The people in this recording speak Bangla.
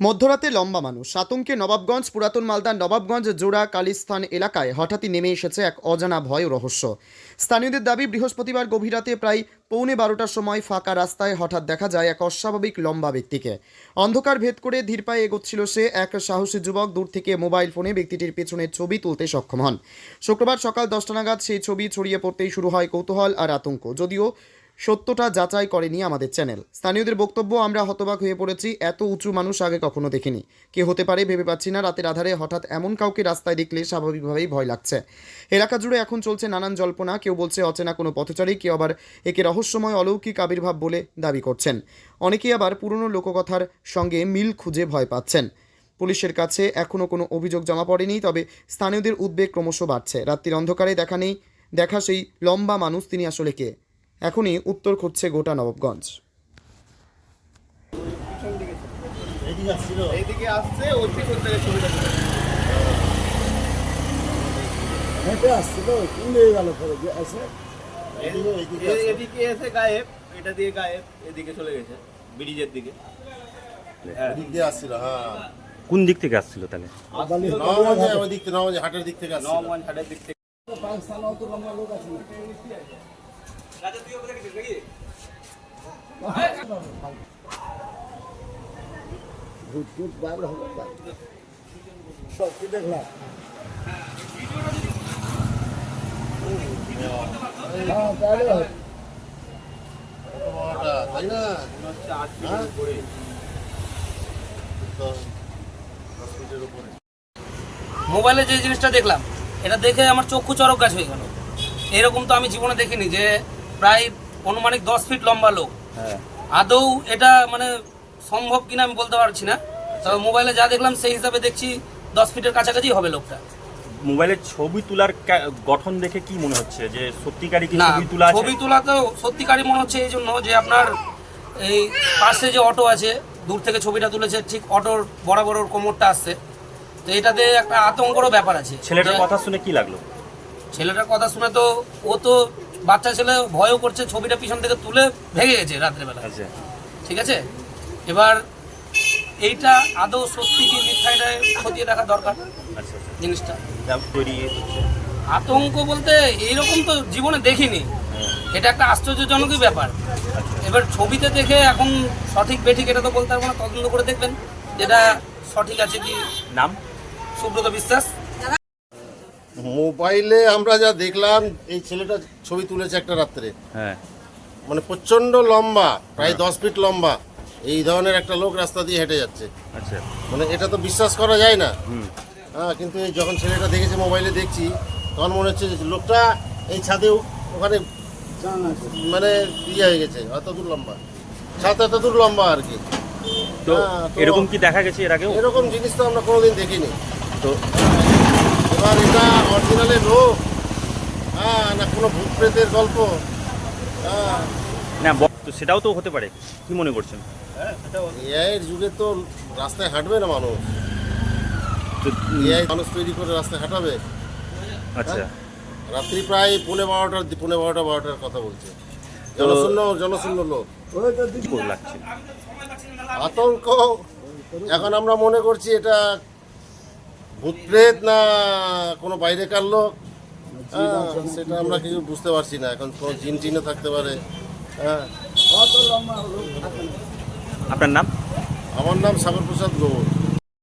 মধ্যরাতে লম্বা মানুষ। আতঙ্কে নবাবগঞ্জ, পুরাতন মালদার নবাবগঞ্জ, জোড়া, কালিস্থান এলাকায় হঠাৎই নেমে এসেছে এক অজানা ভয় ও রহস্য। স্থানীয়দের দাবি, বৃহস্পতিবার গভীর রাতে প্রায় পৌনে বারোটার সময় ফাঁকা রাস্তায় হঠাৎ দেখা যায় এক অস্বাভাবিক লম্বা ব্যক্তিকে। অন্ধকার ভেদ করে ধীর পায়ে এগোচ্ছিল সে। এক সাহসী যুবক দূর থেকে মোবাইল ফোনে ব্যক্তিটির পেছনের ছবি তুলতে সক্ষম হন। শুক্রবার সকাল দশটা নাগাদ সেই ছবি ছড়িয়ে পড়তেই শুরু হয় কৌতূহল আর আতঙ্ক। যদিও সত্যটা যাচাই করেনি আমাদের চ্যানেল। স্থানীয়দের বক্তব্য, আমরা হতবাক হয়ে পড়েছি, এত উঁচু মানুষ আগে কখনো দেখিনি। কে হতে পারে ভেবে পাচ্ছি না, রাতের আধারে হঠাৎ এমন কাউকে রাস্তায় দেখলে স্বাভাবিকভাবেই ভয় লাগছে। এলাকা জুড়ে এখন চলছে নানান জল্পনা, কেউ বলছে অচেনা কোনো পথচারী, কেউ আবার একে রহস্যময় অলৌকিক আবির্ভাব বলে দাবি করছেন। অনেকেই আবার পুরনো লোককথার সঙ্গে মিল খুঁজে ভয় পাচ্ছেন। পুলিশের কাছে এখনও কোনো অভিযোগ জমা পড়েনি, তবে স্থানীয়দের উদ্বেগ ক্রমশ বাড়ছে। রাত্রির অন্ধকারে দেখা নেই, দেখা সেই লম্বা মানুষ, তিনি আসলে কে? এখনই উত্তর খুঁজছে গোটা নবাবগঞ্জ। এইদিকে আসছে ওর থেকে ছবিটা। হেঁটে আসছিল উড়ে গেল পরে এসে এদিকে এসে গায়েব এটা দিয়ে গায়েব এদিকে চলে গেছে ব্রিজের দিকে। হ্যাঁ। দিক দিয়ে আসছিল হ্যাঁ। কোন দিক থেকে আসছিল তাহলে? হাটের দিক থেকে আসছিল। নবগঞ্জ হাটের দিক থেকে। পাকিস্তান অত লম্বা লোক আছে। মোবাইলে যে জিনিসটা দেখলাম, এটা দেখে আমার চক্ষু চরক গাছ হয়ে গেল। এরকম তো আমি জীবনে দেখিনি যে প্রায় অনুমানিক দশ ফিট লম্বা লোক। হ্যাঁ। আদৌ এটা মানে সম্ভব কিনা আমি বলতে পারছি না। তবে মোবাইলে যা দেখলাম সেই হিসাবে দেখছি দশ ফিটের কাছাকাছি হবে লোকটা। মোবাইলের ছবি তোলার গঠন দেখে কি মনে হচ্ছে? যে সত্যিকারই কি ছবি তোলা ছবি তোলা তো সত্যিকারই মনে হচ্ছে এই জন্য যে আপনার এই পাশে যে অটো আছে দূর থেকে ছবিটা তুলেছে ঠিক অটোর বরাবর ওর কোমরটা আসছে। তো এটাতে একটা আতঙ্করও ব্যাপার আছে। ছেলেটার কথা শুনে কি লাগল? ছেলেটার কথা শুনে তো ও তো বাচ্চা ছেলে ভয়ও করছে ছবিটা পিছন থেকে তুলে ভেঙে গেছে রাত্রেবেলা। আচ্ছা। ঠিক আছে? এবার এইটা আদৌ সত্যি কি মিথ্যা এটা খতিয়ে দেখা দরকার? আচ্ছা আচ্ছা। জিনিসটা। আতঙ্ক বলতে এইরকম তো জীবনে দেখিনি। এটা একটা আশ্চর্যজনকই ব্যাপার। এবার ছবিতে দেখে এখন সঠিক বেঠিক এটা তো বলতে পারব না তদন্ত করে দেখবেন। যেটা সঠিক আছে কি? নাম? সুব্রত বিশ্বাস। মোবাইলে আমরা যা দেখলাম এই ছেলেটা ছবি তুলেছে একটা রাত্রে। হ্যাঁ। মানে প্রচণ্ড লম্বা প্রায় দশ ফিট লম্বা। এই ধরনের একটা লোক রাস্তা দিয়ে হেঁটে যাচ্ছে। আচ্ছা। মানে এটা তো বিশ্বাস করা যায় না। হ্যাঁ কিন্তু এই যখন ছেলেটা দেখেছে মোবাইলে দেখছি তখন মনে হচ্ছে লোকটা এই ছাদে ওখানে মানে ইয়ে হয়ে গেছে অত দূর লম্বা। ছাদ এত দূর লম্বা আর কি। তো হ্যাঁ, এরকম কি দেখা গেছে এর আগেও? এরকম জিনিস তো আমরা কোনোদিন দেখিনি। তো এবার এটা অরিজিনালের লোক হ্যাঁ না কোনো ভূত প্রেতের গল্প। হ্যাঁ। না তো সেটাও তো হতে পারে। কি মনে করছেন? এআইয়ের যুগে তো রাস্তায় হাঁটবে না মানুষ। এআই মানুষ তৈরি করে রাস্তায় হাঁটাবে। আচ্ছা। রাত্রি প্রায় পৌনে বারোটার পৌনে বারোটা বারোটার কথা বলছে। জনশূন্য জনশূন্য লোক। লাগছে? আতঙ্ক। এখন আমরা মনে করছি এটা ভূত প্রেত না কোনো বাইরেকার লোক? হ্যাঁ, সেটা আমরা কিছু বুঝতে পারছি না। এখন কোনো জিন টিনও থাকতে পারে। হ্যাঁ। আপনার নাম? আমার নাম সাগর প্রসাদ গৌর।